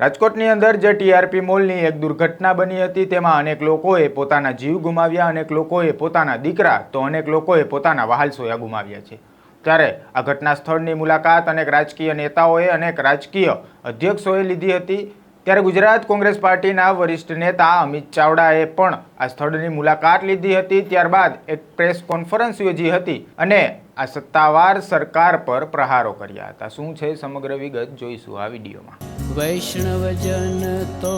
રાજકોટની અંદર જે ટીઆરપી મોલની એક દુર્ઘટના બની હતી, તેમાં અનેક લોકોએ પોતાના જીવ ગુમાવ્યા, અનેક લોકોએ પોતાના દીકરા, તો અનેક લોકોએ પોતાના વહાલસોયા ગુમાવ્યા છે. ત્યારે આ ઘટના સ્થળની મુલાકાત અનેક રાજકીય નેતાઓએ, અનેક રાજકીય અધ્યક્ષોએ લીધી હતી. ત્યારે ગુજરાત કોંગ્રેસ પાર્ટીના વરિષ્ઠ નેતા અમિત ચાવડાએ પણ આ સ્થળની મુલાકાત લીધી હતી. ત્યારબાદ એક પ્રેસ કોન્ફરન્સ યોજી હતી અને આ સત્તાવાર સરકાર પર પ્રહારો કર્યા હતા. શું છે સમગ્ર વિગત? જોઈશું આ વિડીયોમાં. વૈષ્ણવજન તો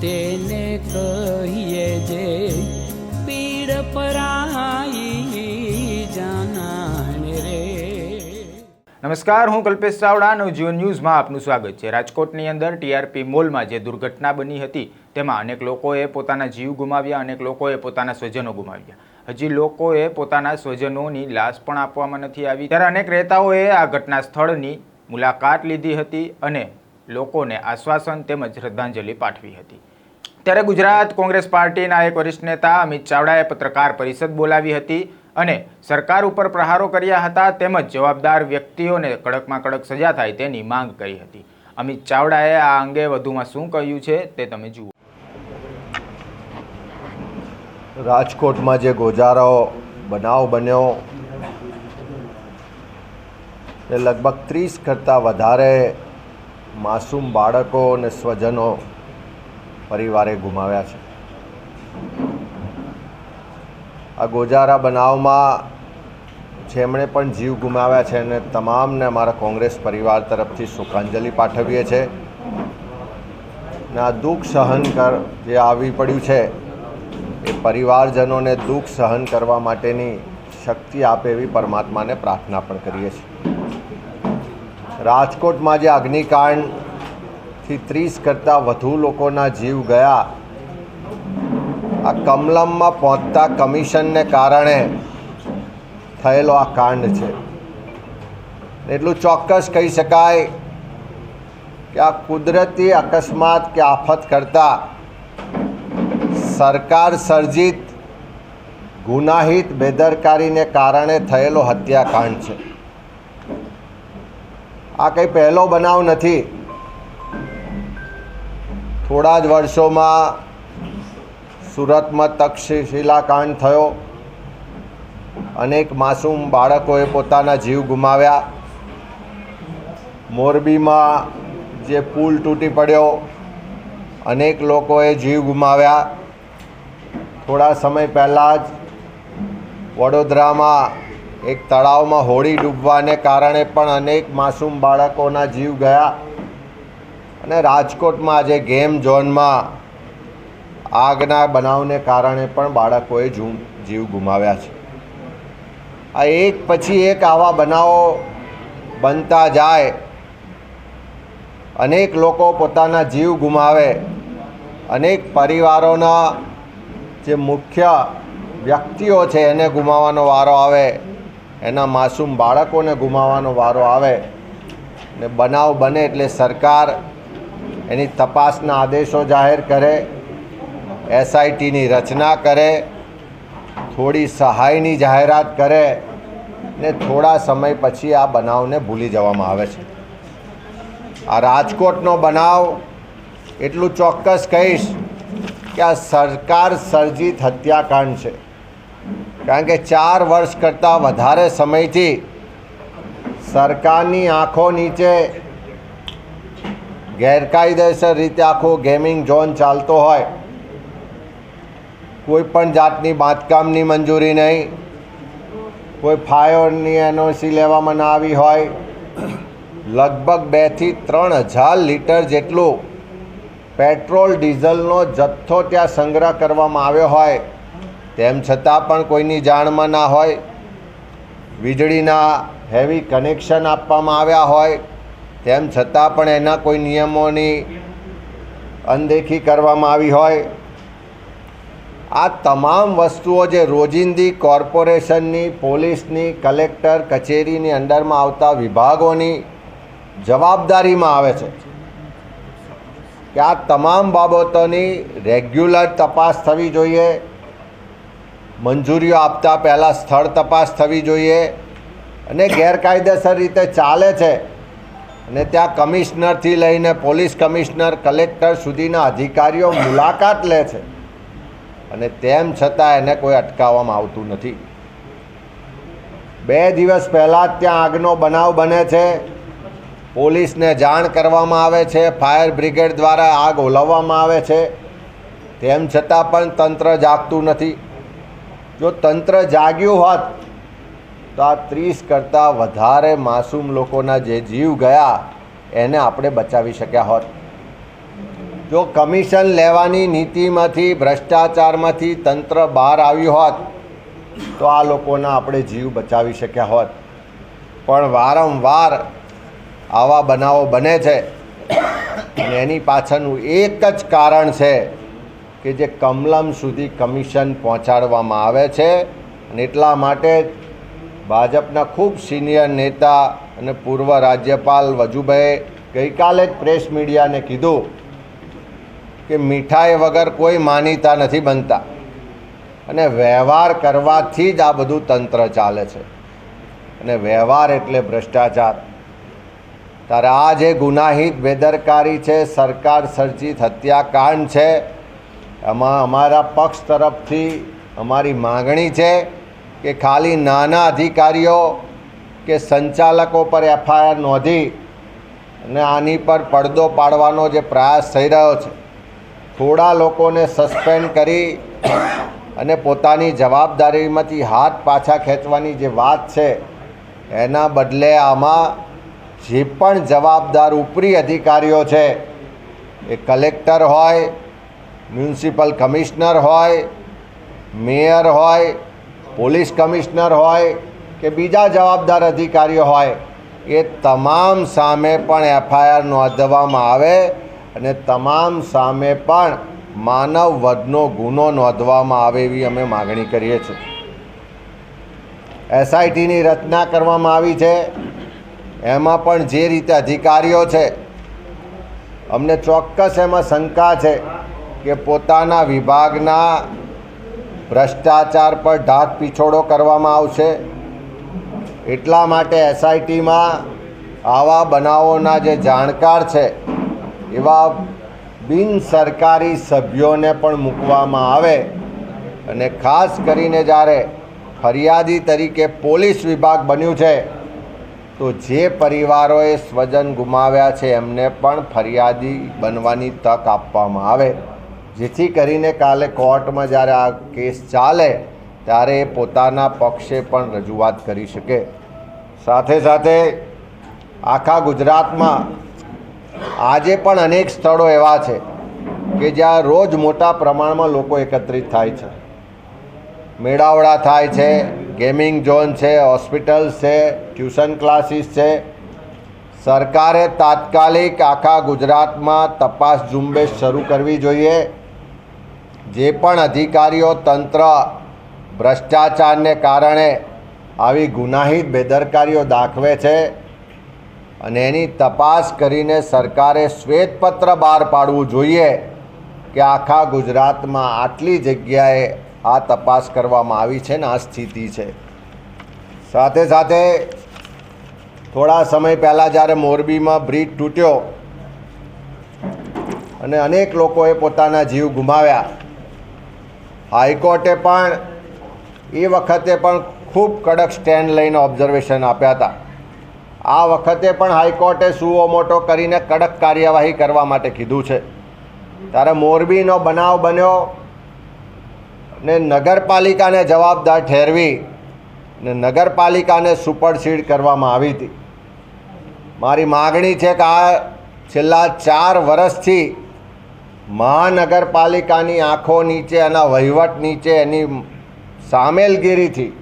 તેને કહીએ જે પીડ પરાઈ જાનાને રે. નમસ્કાર, હું કલ્પેશ ચાવડા, નવજીવન ન્યૂઝમાં આપનું સ્વાગત છે. રાજકોટની અંદર ટીઆરપી મોલમાં જે દુર્ઘટના બની હતી, તેમાં અનેક લોકોએ પોતાના જીવ ગુમાવ્યા, અનેક લોકોએ પોતાના સ્વજનો ગુમાવ્યા. હજી લોકોએ પોતાના સ્વજનોની લાશ પણ આપવામાં નથી આવી. ત્યારે અનેક રહેતાઓએ આ ઘટના સ્થળની મુલાકાત લીધી હતી અને લોકોને આશ્વાસન તેમજ શ્રદ્ધાંજલિ પાઠવી હતી. ત્યારે ગુજરાત કોંગ્રેસ પાર્ટીના એક વરિષ્ઠ નેતા અમિત ચાવડાએ પત્રકાર પરિષદ બોલાવી હતી અને સરકાર ઉપર પ્રહારો કર્યા હતા તેમજ જવાબદાર વ્યક્તિઓને કડકમાં કડક સજા થાય તેની માંગ કરી હતી. અમિત ચાવડાએ આ અંગે વધુમાં શું કહ્યું છે તે તમે જુઓ. રાજકોટમાં જે ગોજારો બનાવ બન્યો એ લગભગ ત્રીસ કરતાં વધારે માસૂમ બાળકો અને સ્વજનો પરિવારે ગુમાવ્યા છે. આ ગોજારા બનાવમાં જેમણે પણ જીવ ગુમાવ્યા છે અને તમામને અમારા કોંગ્રેસ પરિવાર તરફથી શોકાંજલિ પાઠવીએ છીએ અને આ દુઃખ સહન કર, જે આવી પડ્યું છે, એ પરિવારજનોને દુઃખ સહન કરવા માટેની શક્તિ આપે એવી પરમાત્માને પ્રાર્થના પણ કરીએ છીએ. રાજકોટમાં જે અગ્નિકાંડથી ત્રીસ કરતાં વધુ લોકોના જીવ ગયા. આ કમલમમાં પહોંચતા કમિશનને કારણે થયેલો આ કાંડ છે. એટલું ચોક્કસ કહી શકાય કે આ કુદરતી અકસ્માત કે આફત કરતાં સરકાર સર્જિત ગુનાહિત બેદરકારીને કારણે થયેલો હત્યાકાંડ છે. આ કંઈ પહેલો બનાવ નથી. થોડા જ વર્ષોમાં સુરતમાં તક્ષશિલાકાંડ થયો. અનેક માસૂમ બાળકોએ પોતાના જીવ ગુમાવ્યા. મોરબીમાં જે પુલ તૂટી પડ્યો, અનેક લોકોએ જીવ ગુમાવ્યા. થોડા સમય પહેલાં જ વડોદરામાં એક તળાવમાં હોડી ડૂબવાને કારણે પણ અનેક માસૂમ બાળકોના જીવ ગયા. અને રાજકોટમાં આજે ગેમ ઝોનમાં આગના બનાવને કારણે પણ બાળકોએ જીવ ગુમાવ્યા છે. આ એક પછી એક આવા બનાવો બનતા જાય. અનેક લોકો પોતાના જીવ ગુમાવે. અનેક પરિવારોના જે મુખ્ય વ્યક્તિઓ છે એને ગુમાવવાનો વારો આવે. એના માસૂમ બાળકોને ગુમાવવાનો વારો આવે ને બનાવ બને એટલે સરકાર એની તપાસના આદેશો જાહેર કરે, એસઆઈટીની રચના કરે, થોડી સહાયની જાહેરાત કરે ને થોડા સમય પછી આ બનાવને ભૂલી જવામાં આવે છે. આ રાજકોટનો બનાવ એટલું ચોક્કસ કહીશ કે આ સરકાર સર્જિત હત્યાકાંડ છે. કારણ કે ચાર વર્ષ કરતાં વધારે સમયથી સરકારની આંખો નીચે ગેરકાયદેસર રીતે આખો ગેમિંગ ઝોન ચાલતો હોય, કોઈ પણ જાતની બાંધકામની મંજૂરી નહીં, કોઈ ફાયરની એનઓસી લેવામાં ના આવી હોય, લગભગ બેથી ત્રણ હજાર લીટર જેટલું પેટ્રોલ, ડીઝલનો જથ્થો ત્યાં સંગ્રહ કરવામાં આવ્યો હોય. તેમ છતાં પણ કોઈની જાણમાં ના હોય, વીજળીના હેવી કનેક્શન આપવામાં આવ્યા હોય, તેમ છતાં પણ એના કોઈ નિયમોની અનદેખી કરવામાં આવી હોય. આ તમામ વસ્તુઓ જે રોજિંદી કોર્પોરેશનની, પોલીસની, કલેક્ટર, કચેરીની અંડરમાં આવતા વિભાગોની જવાબદારીમાં આવે છે કે આ તમામ બાબતોની રેગ્યુલર તપાસ થવી જોઈએ. મંજૂરીઓ આપતા પહેલાં સ્થળ તપાસ થવી જોઈએ અને ગેરકાયદેસર રીતે ચાલે છે. અને ત્યાં કમિશનરથી લઈને પોલીસ કમિશનર, કલેક્ટર સુધીના અધિકારીઓ મુલાકાત લે છે. અને તેમ છતાં એને કોઈ અટકાવવામાં આવતું નથી. બે દિવસ પહેલાં ત્યાં આગનો બનાવ બને છે. પોલીસને જાણ કરવામાં આવે છે. ફાયર બ્રિગેડ દ્વારા આગ ઓલવવામાં આવે છે. તેમ છતાં પણ તંત્ર જાગતું નથી. જો તંત્ર જાગ્યું હોત, તો આ ત્રીસ કરતાં વધારે માસૂમ લોકોના જે જીવ ગયા, એને આપણે બચાવી શક્યા હોત. જો કમિશન લેવાની નીતિમાંથી, ભ્રષ્ટાચારમાંથી તંત્ર બહાર આવ્યું હોત, તો આ લોકોના આપણે જીવ બચાવી શક્યા હોત. પણ વારંવાર આવા બનાવો બને છે. એની પાછળનું એક જ કારણ છે કે જે કમલમ સુધી કમિશન પહોંચાડવામાં આવે છે અને એટલા માટે ભાજપના ખૂબ સિનિયર નેતા અને પૂર્વ રાજ્યપાલ વજુભાઈએ ગઈકાલે જ પ્રેસ મીડિયાને કીધું કે મીઠાઈ વગર કોઈ માનીતા નથી બનતા. અને વ્યવહાર કરવાથી જ આ બધું તંત્ર ચાલે છે. અને વ્યવહાર એટલે ભ્રષ્ટાચાર. ત્યારે આ જે ગુનાહિત બેદરકારી છે, સરકાર સર્જિત હત્યાકાંડ છે એમાં અમારા પક્ષ તરફથી અમારી માગણી છે કે ખાલી નાના અધિકારીઓ કે સંચાલકો પર એફઆઈઆર નોંધી અને આની પર પડદો પાડવાનો જે પ્રયાસ થઈ રહ્યો છે, થોડા લોકોને સસ્પેન્ડ કરી અને પોતાની જવાબદારીમાંથી હાથ પાછા ખેંચવાની જે વાત છે, એના બદલે આમાં જે પણ જવાબદાર ઉપરી અધિકારીઓ છે, એ કલેક્ટર હોય મ્યુનિસિપલ કમિશનર હોય, મેયર હોય, પોલીસ કમિશનર હોય કે બીજા જવાબદાર અધિકારીઓ હોય, એ તમામ સામે પણ એફઆઈઆર નોંધવામાં આવે અને તમામ સામે પણ માનવ વધનો ગુનો નોંધવામાં આવે એવી અમે માગણી કરીએ છીએ. એસઆઈટીની રચના કરવામાં આવી છે. એમાં પણ જે રીતે અધિકારીઓ છે, અમને ચોક્કસ એમાં શંકા છે કે પોતાના વિભાગના ભ્રષ્ટાચાર પર ઢાક પીછોડો કરવામાં આવશે. એટલા માટે એસઆઈટીમાં આવા બનાવોના જે જાણકાર છે, એવા બિન સરકારી સભ્યોને પણ મૂકવામાં આવે અને ખાસ કરીને જ્યારે ફરિયાદી તરીકે પોલીસ વિભાગ બન્યું છે, તો જે પરિવારોએ સ્વજન ગુમાવ્યા છે, એમને પણ ફરિયાદી બનવાની તક આપવામાં આવે. જેથી કરીને કાલે કોર્ટમાં જ્યારે આ કેસ ચાલે, ત્યારે એ પોતાના પક્ષે પણ રજૂઆત કરી શકે. સાથે સાથે આખા ગુજરાતમાં આજે પણ અનેક સ્થળો એવા છે કે જ્યાં રોજ મોટા પ્રમાણમાં લોકો એકત્રિત થાય છે. મેળાવડા થાય છે, ગેમિંગ ઝોન છે, હોસ્પિટલ્સ છે, ટ્યુશન ક્લાસીસ છે. સરકારે તાત્કાલિક આખા ગુજરાતમાં તપાસ ઝુંબેશ શરૂ કરવી જોઈએ. જે પણ અધિકારીઓ, તંત્ર, ભ્રષ્ટાચારને કારણે આવી ગુનાહિત બેદરકારીઓ દાખવે છે અને એની તપાસ કરીને સરકારે શ્વેતપત્ર બહાર પાડવું જોઈએ કે આખા ગુજરાતમાં આટલી જગ્યાએ આ તપાસ કરવામાં આવી છે ને આ સ્થિતિ છે. સાથે સાથે થોડા સમય પહેલાં જ્યારે મોરબીમાં બ્રિજ તૂટ્યો અને અનેક લોકોએ પોતાના જીવ ગુમાવ્યા હાઈકોર્ટે પણ એ વખતે પણ ખૂબ કડક સ્ટેન્ડ લઈને ઓબ્ઝર્વેશન આપ્યા હતા. આ વખતે પણ હાઈકોર્ટે સુઓ મોટો કરીને કડક કાર્યવાહી કરવા માટે કીધું છે. ત્યારે મોરબીનો બનાવ બન્યો ને નગરપાલિકાને જવાબદાર ઠેરવી ને નગરપાલિકાને સુપરસીડ કરવામાં આવી હતી. મારી માગણી છે કે આ છેલ્લા ચાર વર્ષથી મહાનગરપાલિકાની આંખો નીચે એના વહીવટ નીચે એની સામેલગીરીથી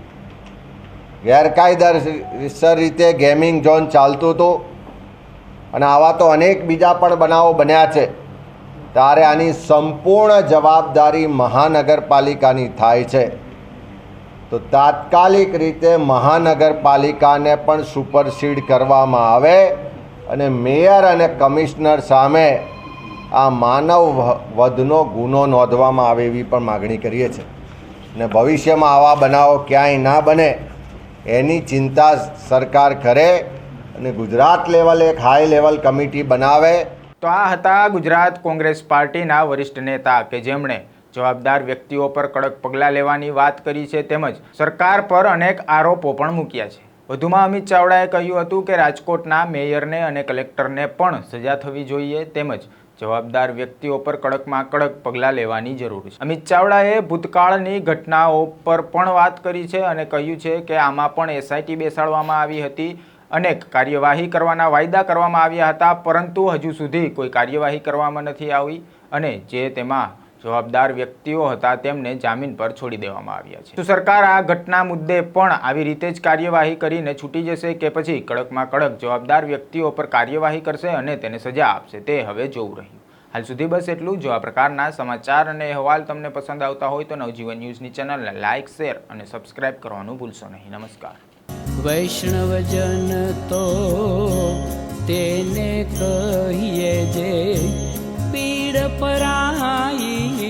ગેરકાયદેસર રીતે ગેમિંગ ઝોન ચાલતું હતું. અને આવા તો અનેક બીજા પણ બનાવો બન્યા છે. ત્યારે આની સંપૂર્ણ જવાબદારી મહાનગરપાલિકાની થાય છે. તો તાત્કાલિક રીતે મહાનગરપાલિકાને પણ સુપરસીડ કરવામાં આવે અને મેયર અને કમિશનર સામે આ માનવ વધનો ગુનો નોંધવામાં આવે એવી પણ માગણી કરીએ છીએ. ને ભવિષ્યમાં આવા બનાવો ક્યાંય ના બને એની ચિંતા સરકાર કરે અને ગુજરાત લેવલે એક હાઈ લેવલ કમિટી બનાવે. તો આ હતા ગુજરાત કોંગ્રેસ પાર્ટીના વરિષ્ઠ નેતા કે જેમણે જવાબદાર વ્યક્તિઓ પર કડક પગલાં લેવાની વાત કરી છે તેમજ સરકાર પર અનેક આરોપો પણ મૂક્યા છે. વધુમાં અમિત ચાવડાએ કહ્યું હતું કે રાજકોટના મેયરને અને કલેક્ટરને પણ સજા થવી જોઈએ તેમજ જવાબદાર વ્યક્તિઓ પર કડકમાં કડક પગલાં લેવાની જરૂર છે. અમિત ચાવડાએ ભૂતકાળની ઘટનાઓ પર પણ વાત કરી છે અને કહ્યું છે કે આમાં પણ એસઆઈટી બેસાડવામાં આવી હતી. અનેક કાર્યવાહી કરવાના વાયદા કરવામાં આવ્યા હતા, પરંતુ હજુ સુધી કોઈ કાર્યવાહી કરવામાં નથી આવી અને જે તેમાં જવાબદાર વ્યક્તિઓ હતા તેમને જામીન પર છોડી દેવામાં આવ્યા છે. તો સરકાર આ ઘટના મુદ્દે પણ આવી રીતે જ કાર્યવાહી કરીને છૂટી જશે કે પછી કડકમાં કડક જવાબદાર વ્યક્તિઓ પર કાર્યવાહી કરશે અને તેને સજા આપશે તે હવે જોવું રહ્યું. હાલ સુધી બસ એટલું જો. આ પ્રકારના સમાચાર અને અહેવાલ તમને પસંદ આવતા હોય તો નવજીવન ન્યૂઝની ચેનલને લાઇક શેર અને સબસ્ક્રાઇબ કરવાનું ભૂલશો નહીં. નમસ્કાર. વૈષ્ણવજન તો તેને કહીએ જે પીડ પરાઈ